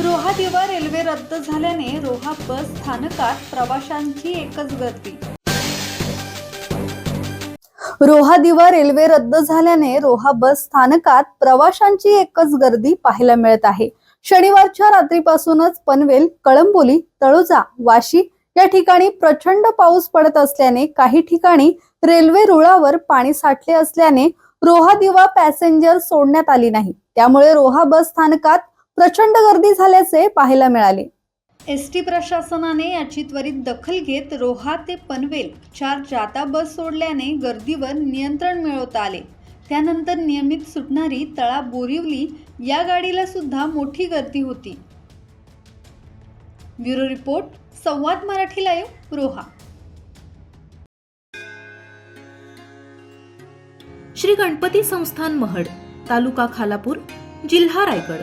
रोहा दिवा रेल्वे रद्द झाल्याने रोहा बस स्थानकात प्रवाशांची एकच गर्दी. रोहा दिवा रेल्वे रद्द झाल्याने रोहा बस स्थानकात प्रवाशांची एकच गर्दी पाहायला मिळत आहे. शनिवारच्या रात्रीपासूनच पनवेल कळंबोली तळोजा वाशी या ठिकाणी प्रचंड पाऊस पडत असल्याने काही ठिकाणी रेल्वे रुळावर पाणी साठले असल्याने रोहा दिवा पॅसेंजर सोडण्यात आली नाही. त्यामुळे रोहा बस स्थानकात प्रचंड गर्दी झाल्याचे पाहायला मिळाले. एस टी प्रशासनाने याची त्वरित दखल घेत रोहा ते पनवेल चार जाता बस सोडल्याने गर्दीवर नियंत्रण मिळवता आले. त्यानंतर नियमित सुटणारी तळा बोरिवली या गाडीला सुद्धा मोठी गर्दी होती. Bureau report Samvad Marathi live Roha. Shri Ganapati Sansthan Mahad taluka Khalapur जिल्हा रायगड.